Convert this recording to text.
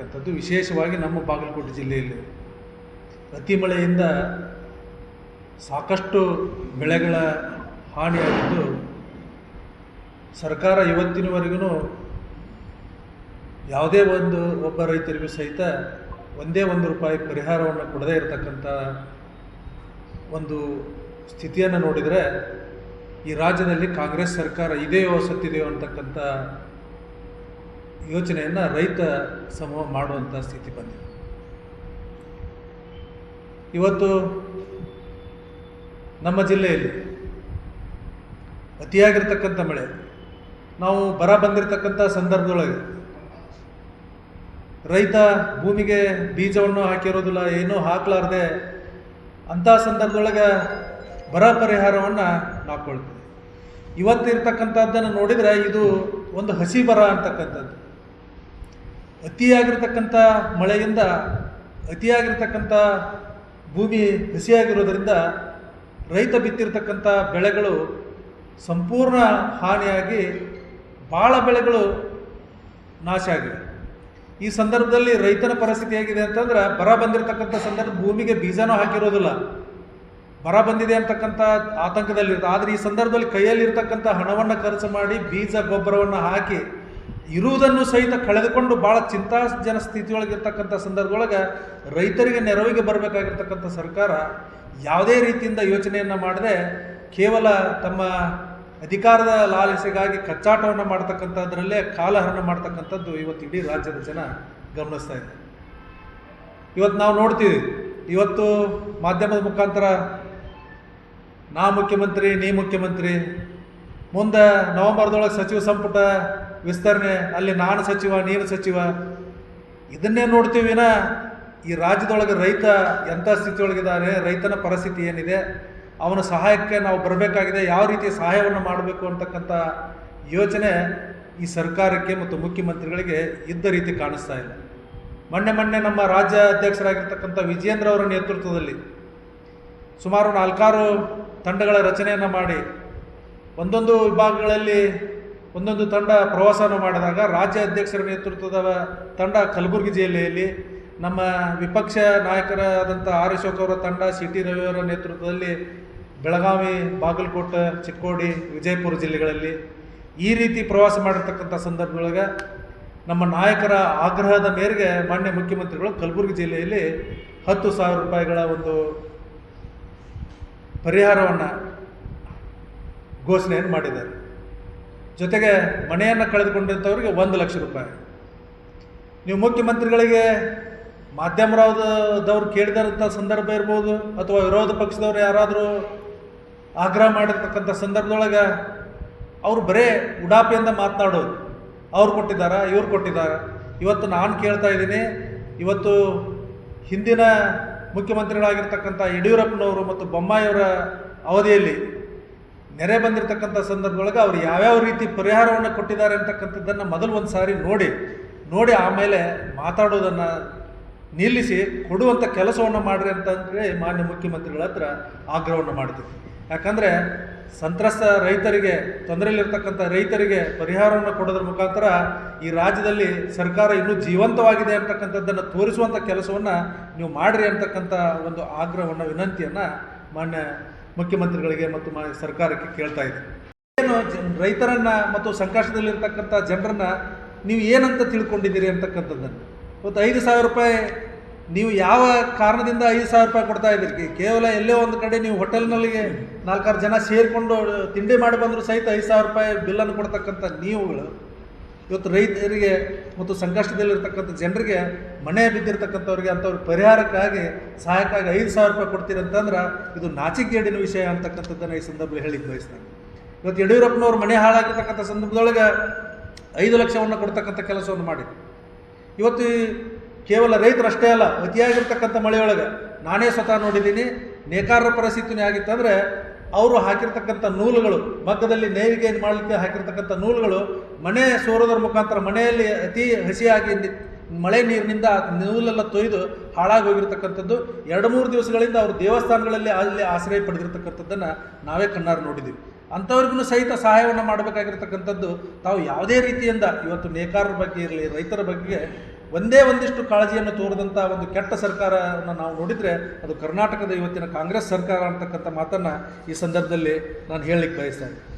ಆಗಿರ್ತಕ್ಕಂಥದ್ದು ವಿಶೇಷವಾಗಿ ನಮ್ಮ ಬಾಗಲಕೋಟೆ ಜಿಲ್ಲೆಯಲ್ಲಿ ಅತಿ ಮಳೆಯಿಂದ ಸಾಕಷ್ಟು ಬೆಳೆಗಳ ಹಾನಿಯಾಗಿದ್ದು, ಸರ್ಕಾರ ಇವತ್ತಿನವರೆಗೂ ಯಾವುದೇ ಒಂದು ಒಬ್ಬ ರೈತರಿಗೂ ಸಹಿತ ಒಂದೇ ಒಂದು ರೂಪಾಯಿ ಪರಿಹಾರವನ್ನು ಕೊಡದೇ ಇರತಕ್ಕಂಥ ಒಂದು ಸ್ಥಿತಿಯನ್ನು ನೋಡಿದರೆ ಈ ರಾಜ್ಯದಲ್ಲಿ ಕಾಂಗ್ರೆಸ್ ಸರ್ಕಾರ ಇದೆಯೋ ಸತ್ತಿದೆಯೋ ಅಂತಕ್ಕಂಥ ಯೋಚನೆಯನ್ನು ರೈತ ಸಮೂಹ ಮಾಡುವಂಥ ಸ್ಥಿತಿ ಬಂದಿದೆ. ಇವತ್ತು ನಮ್ಮ ಜಿಲ್ಲೆಯಲ್ಲಿ ಅತಿಯಾಗಿರ್ತಕ್ಕಂಥ ಮಳೆ, ನಾವು ಬರ ಬಂದಿರತಕ್ಕಂಥ ಸಂದರ್ಭದೊಳಗೆ ರೈತ ಭೂಮಿಗೆ ಬೀಜವನ್ನು ಹಾಕಿರೋದಿಲ್ಲ, ಏನೂ ಹಾಕಲಾರ್ದೆ ಅಂಥ ಸಂದರ್ಭದೊಳಗೆ ಬರ ಪರಿಹಾರವನ್ನು ನಾಕೊಳ್ತೀವಿ ಇವತ್ತಿರ್ತಕ್ಕಂಥದ್ದನ್ನು ನೋಡಿದರೆ ಇದು ಒಂದು ಹಸಿ ಬರ ಅಂತಕ್ಕಂಥದ್ದು. ಅತಿಯಾಗಿರ್ತಕ್ಕಂಥ ಮಳೆಯಿಂದ, ಅತಿಯಾಗಿರ್ತಕ್ಕಂಥ ಭೂಮಿ ಹಸಿಯಾಗಿರೋದರಿಂದ ರೈತ ಬಿತ್ತಿರ್ತಕ್ಕಂಥ ಬೆಳೆಗಳು ಸಂಪೂರ್ಣ ಹಾನಿಯಾಗಿ ಭಾಳ ಬೆಳೆಗಳು ನಾಶ ಆಗಿವೆ. ಈ ಸಂದರ್ಭದಲ್ಲಿ ರೈತನ ಪರಿಸ್ಥಿತಿ ಹೇಗಿದೆ ಅಂತಂದ್ರೆ ಬರ ಬಂದಿರತಕ್ಕಂಥ ಸಂದರ್ಭ ಭೂಮಿಗೆ ಬೀಜನೂ ಹಾಕಿರೋದಿಲ್ಲ. ಬರ ಬಂದಿದೆ ಅಂತಕ್ಕಂಥ ಆತಂಕದಲ್ಲಿರುತ್ತೆ. ಆದರೆ ಈ ಸಂದರ್ಭದಲ್ಲಿ ಕೈಯಲ್ಲಿರ್ತಕ್ಕಂಥ ಹಣವನ್ನು ಖರ್ಚು ಮಾಡಿ ಬೀಜ ಗೊಬ್ಬರವನ್ನು ಹಾಕಿ ಇರುವುದನ್ನು ಸಹಿತ ಕಳೆದುಕೊಂಡು ಭಾಳ ಚಿಂತಾಜನ ಸ್ಥಿತಿಯೊಳಗಿರ್ತಕ್ಕಂಥ ಸಂದರ್ಭದೊಳಗೆ ರೈತರಿಗೆ ನೆರವಿಗೆ ಬರಬೇಕಾಗಿರ್ತಕ್ಕಂಥ ಸರ್ಕಾರ ಯಾವುದೇ ರೀತಿಯಿಂದ ಯೋಚನೆಯನ್ನು ಮಾಡದೆ ಕೇವಲ ತಮ್ಮ ಅಧಿಕಾರದ ಲಾಲಸೆಗಾಗಿ ಕಚ್ಚಾಟವನ್ನು ಮಾಡ್ತಕ್ಕಂಥದ್ರಲ್ಲೇ ಕಾಲಹರಣ ಮಾಡ್ತಕ್ಕಂಥದ್ದು ಇವತ್ತು ಇಡೀ ರಾಜ್ಯದ ಜನ ಗಮನಿಸ್ತಾ ಇದೆ ಇವತ್ತು ನಾವು ನೋಡ್ತೀವಿ, ಇವತ್ತು ಮಾಧ್ಯಮದ ಮುಖಾಂತರ ನಾ ಮುಖ್ಯಮಂತ್ರಿ, ನೀ ಮುಖ್ಯಮಂತ್ರಿ ಮುಂದೆ ನವಂಬರ್ದೊಳಗೆ ಸಚಿವ ಸಂಪುಟ ವಿಸ್ತರಣೆ, ಅಲ್ಲಿ ನಾನು ಸಚಿವ, ನೀನು ಸಚಿವ, ಇದನ್ನೇ ನೋಡ್ತೀವಿನ ವಿನ. ಈ ರಾಜ್ಯದೊಳಗೆ ರೈತ ಎಂಥ ಸ್ಥಿತಿಯೊಳಗಿದ್ದಾನೆ ರೈತನ ಪರಿಸ್ಥಿತಿ ಏನಿದೆ, ಅವನ ಸಹಾಯಕ್ಕೆ ನಾವು ಬರಬೇಕಾಗಿದೆ, ಯಾವ ರೀತಿ ಸಹಾಯವನ್ನು ಮಾಡಬೇಕು ಅಂತಕ್ಕಂಥ ಯೋಚನೆ ಈ ಸರ್ಕಾರಕ್ಕೆ ಮತ್ತು ಮುಖ್ಯಮಂತ್ರಿಗಳಿಗೆ ಇದ್ದ ರೀತಿ ಕಾಣಿಸ್ತಾ ಇಲ್ಲ. ಮೊನ್ನೆ ಮೊನ್ನೆ ನಮ್ಮ ರಾಜ್ಯ ಅಧ್ಯಕ್ಷರಾಗಿರ್ತಕ್ಕಂಥ ವಿಜಯೇಂದ್ರ ಅವರ ನೇತೃತ್ವದಲ್ಲಿ ಸುಮಾರು ನಾಲ್ಕಾರು ತಂಡಗಳ ರಚನೆಯನ್ನು ಮಾಡಿ ಒಂದೊಂದು ವಿಭಾಗಗಳಲ್ಲಿ ಒಂದೊಂದು ತಂಡ ಪ್ರವಾಸವನ್ನು ಮಾಡಿದಾಗ ರಾಜ್ಯ ಅಧ್ಯಕ್ಷರ ನೇತೃತ್ವದ ತಂಡ ಕಲಬುರಗಿ ಜಿಲ್ಲೆಯಲ್ಲಿ, ನಮ್ಮ ವಿಪಕ್ಷ ನಾಯಕರಾದಂಥ ಆರ್ ಅಶೋಕ್ ಅವರ ತಂಡ ಸಿ ಟಿ ರವಿಯವರ ನೇತೃತ್ವದಲ್ಲಿ ಬೆಳಗಾವಿ, ಬಾಗಲಕೋಟೆ, ಚಿಕ್ಕೋಡಿ, ವಿಜಯಪುರ ಜಿಲ್ಲೆಗಳಲ್ಲಿ ಈ ರೀತಿ ಪ್ರವಾಸ ಮಾಡಿರ್ತಕ್ಕಂಥ ಸಂದರ್ಭದೊಳಗೆ ನಮ್ಮ ನಾಯಕರ ಆಗ್ರಹದ ಮೇರೆಗೆ ಮಾನ್ಯ ಮುಖ್ಯಮಂತ್ರಿಗಳು ಕಲಬುರಗಿ ಜಿಲ್ಲೆಯಲ್ಲಿ ಹತ್ತು ಸಾವಿರ ರೂಪಾಯಿಗಳ ಒಂದು ಪರಿಹಾರವನ್ನು ಘೋಷಣೆಯನ್ನು ಮಾಡಿದ್ದಾರೆ. ಜೊತೆಗೆ ಮನೆಯನ್ನು ಕಳೆದುಕೊಂಡಿರ್ತವ್ರಿಗೆ ಒಂದು ಲಕ್ಷ ರೂಪಾಯಿ. ನೀವು ಮುಖ್ಯಮಂತ್ರಿಗಳಿಗೆ ಮಾಧ್ಯಮದವ್ರು ಕೇಳಿದಂಥ ಸಂದರ್ಭ ಇರ್ಬೋದು, ಅಥವಾ ವಿರೋಧ ಪಕ್ಷದವ್ರು ಯಾರಾದರೂ ಆಗ್ರಹ ಮಾಡಿರ್ತಕ್ಕಂಥ ಸಂದರ್ಭದೊಳಗೆ ಅವರು ಬರೇ ಉಡಾಪಿಯಿಂದ ಮಾತನಾಡೋದು. ಅವ್ರು ಕೊಟ್ಟಿದ್ದಾರೆ, ಇವ್ರು ಕೊಟ್ಟಿದ್ದಾರೆ? ಇವತ್ತು ನಾನು ಕೇಳ್ತಾ ಇದ್ದೀನಿ, ಇವತ್ತು ಹಿಂದಿನ ಮುಖ್ಯಮಂತ್ರಿಗಳಾಗಿರ್ತಕ್ಕಂಥ ಯಡಿಯೂರಪ್ಪನವರು ಮತ್ತು ಬೊಮ್ಮಾಯಿಯವರ ಅವಧಿಯಲ್ಲಿ ನೆರೆ ಬಂದಿರತಕ್ಕಂಥ ಸಂದರ್ಭದೊಳಗೆ ಅವ್ರು ಯಾವ್ಯಾವ ರೀತಿ ಪರಿಹಾರವನ್ನು ಕೊಟ್ಟಿದ್ದಾರೆ ಅಂತಕ್ಕಂಥದ್ದನ್ನು ಮೊದಲು ಒಂದು ಸಾರಿ ನೋಡಿ ನೋಡಿ ಆಮೇಲೆ ಮಾತಾಡೋದನ್ನು ನಿಲ್ಲಿಸಿ ಕೊಡುವಂಥ ಕೆಲಸವನ್ನು ಮಾಡಿರಿ ಅಂತಂದರೆ ಮಾನ್ಯ ಮುಖ್ಯಮಂತ್ರಿಗಳ ಹತ್ರ ಆಗ್ರಹವನ್ನು ಮಾಡ್ತೀವಿ. ಯಾಕಂದರೆ ಸಂತ್ರಸ್ತ ರೈತರಿಗೆ ತೊಂದರೆಯಲ್ಲಿರ್ತಕ್ಕಂಥ ರೈತರಿಗೆ ಪರಿಹಾರವನ್ನು ಕೊಡೋದ್ರ ಮುಖಾಂತರ ಈ ರಾಜ್ಯದಲ್ಲಿ ಸರ್ಕಾರ ಇನ್ನೂ ಜೀವಂತವಾಗಿದೆ ಅಂತಕ್ಕಂಥದ್ದನ್ನು ತೋರಿಸುವಂಥ ಕೆಲಸವನ್ನು ನೀವು ಮಾಡಿರಿ ಅಂತಕ್ಕಂಥ ಒಂದು ಆಗ್ರಹವನ್ನು, ವಿನಂತಿಯನ್ನು ಮಾನ್ಯ ಮುಖ್ಯಮಂತ್ರಿಗಳಿಗೆ ಮತ್ತು ಸರ್ಕಾರಕ್ಕೆ ಕೇಳ್ತಾ ಇದ್ದೆ. ಏನು ರೈತರನ್ನ ಮತ್ತು ಸಂಕಷ್ಟದಲ್ಲಿರ್ತಕ್ಕಂಥ ಜನರನ್ನ ನೀವು ಏನಂತ ತಿಳ್ಕೊಂಡಿದ್ದೀರಿ ಅಂತಕ್ಕಂಥದ್ದನ್ನು? ಇವತ್ತು ಐದು ಸಾವಿರ ರೂಪಾಯಿ ನೀವು ಯಾವ ಕಾರಣದಿಂದ ಐದು ಸಾವಿರ ರೂಪಾಯಿ ಕೊಡ್ತಾ ಇದ್ದೀರಿ? ಕೇವಲ ಎಲ್ಲೋ ಒಂದು ಕಡೆ ನೀವು ಹೋಟೆಲ್ನಲ್ಲಿಗೆ ನಾಲ್ಕಾರು ಜನ ಸೇರಿಕೊಂಡು ತಿಂಡಿ ಮಾಡಿ ಬಂದರೂ ಸಹಿತ ಐದು ಸಾವಿರ ರೂಪಾಯಿ ಬಿಲ್ಲನ್ನು ಕೊಡ್ತಕ್ಕಂಥ ನೀವುಗಳು ಇವತ್ತು ರೈತರಿಗೆ ಮತ್ತು ಸಂಕಷ್ಟದಲ್ಲಿರ್ತಕ್ಕಂಥ ಜನರಿಗೆ ಮನೆ ಬಿದ್ದಿರ್ತಕ್ಕಂಥವ್ರಿಗೆ ಅಂಥವ್ರ ಪರಿಹಾರಕ್ಕಾಗಿ ಸಹಾಯಕ್ಕಾಗಿ ಐದು ಸಾವಿರ ರೂಪಾಯಿ ಕೊಡ್ತೀರಿ ಅಂತಂದ್ರೆ ಇದು ನಾಚಿಕೆಗೇಡಿನ ವಿಷಯ ಅಂತಕ್ಕಂಥದ್ದನ್ನು ಈ ಸಂದರ್ಭದಲ್ಲಿ ಹೇಳಿ ಬಯಸ್ತಾನೆ. ಇವತ್ತು ಯಡಿಯೂರಪ್ಪನವ್ರ ಮನೆ ಹಾಳಾಗಿರ್ತಕ್ಕಂಥ ಸಂದರ್ಭದೊಳಗೆ ಐದು ಲಕ್ಷವನ್ನು ಕೊಡ್ತಕ್ಕಂಥ ಕೆಲಸವನ್ನು ಮಾಡಿ ಇವತ್ತು ಕೇವಲ ರೈತರಷ್ಟೇ ಅಲ್ಲ, ಅತಿಯಾಗಿರ್ತಕ್ಕಂಥ ಮಳೆಯೊಳಗೆ ನಾನೇ ಸ್ವತಃ ನೋಡಿದ್ದೀನಿ, ನೇಕಾರರ ಪರಿಸ್ಥಿತಿನೇ ಆಗಿತ್ತಂದರೆ ಅವರು ಹಾಕಿರ್ತಕ್ಕಂಥ ನೂಲುಗಳು, ಮಗ್ಗದಲ್ಲಿ ನೇವಿಗೆ ಮಾಡಲಿಕ್ಕೆ ಹಾಕಿರ್ತಕ್ಕಂಥ ನೂಲುಗಳು ಮನೆ ಸೋರೋದ್ರ ಮುಖಾಂತರ ಮನೆಯಲ್ಲಿ ಅತಿ ಹಸಿಯಾಗಿ ಮಳೆ ನೀರಿನಿಂದ ನೂಲೆಲ್ಲ ತೊಯ್ದು ಹಾಳಾಗಿ ಹೋಗಿರ್ತಕ್ಕಂಥದ್ದು. ಎರಡು ಮೂರು ದಿವಸಗಳಿಂದ ಅವರು ದೇವಸ್ಥಾನಗಳಲ್ಲಿ ಅಲ್ಲಿ ಆಶ್ರಯ ಪಡೆದಿರ್ತಕ್ಕಂಥದ್ದನ್ನು ನಾವೇ ಕಣ್ಣಾರು ನೋಡಿದ್ದೀವಿ. ಅಂಥವ್ರಿಗೂ ಸಹಿತ ಸಹಾಯವನ್ನು ಮಾಡಬೇಕಾಗಿರ್ತಕ್ಕಂಥದ್ದು ತಾವು ಯಾವುದೇ ರೀತಿಯಿಂದ ಇವತ್ತು ನೇಕಾರರ ಬಗ್ಗೆ ಇರಲಿ, ರೈತರ ಬಗ್ಗೆ ಒಂದೇ ಒಂದಿಷ್ಟು ಕಾಳಜಿಯನ್ನು ತೋರಿದಂಥ ಒಂದು ಕೆಟ್ಟ ಸರ್ಕಾರವನ್ನು ನಾವು ನೋಡಿದರೆ ಅದು ಕರ್ನಾಟಕದ ಇವತ್ತಿನ ಕಾಂಗ್ರೆಸ್ ಸರ್ಕಾರ ಅಂತಕ್ಕಂಥ ಮಾತನ್ನು ಈ ಸಂದರ್ಭದಲ್ಲಿ ನಾನು ಹೇಳಲಿಕ್ಕೆ ಬಯಸ್ತಾ ಇದ್ದೀನಿ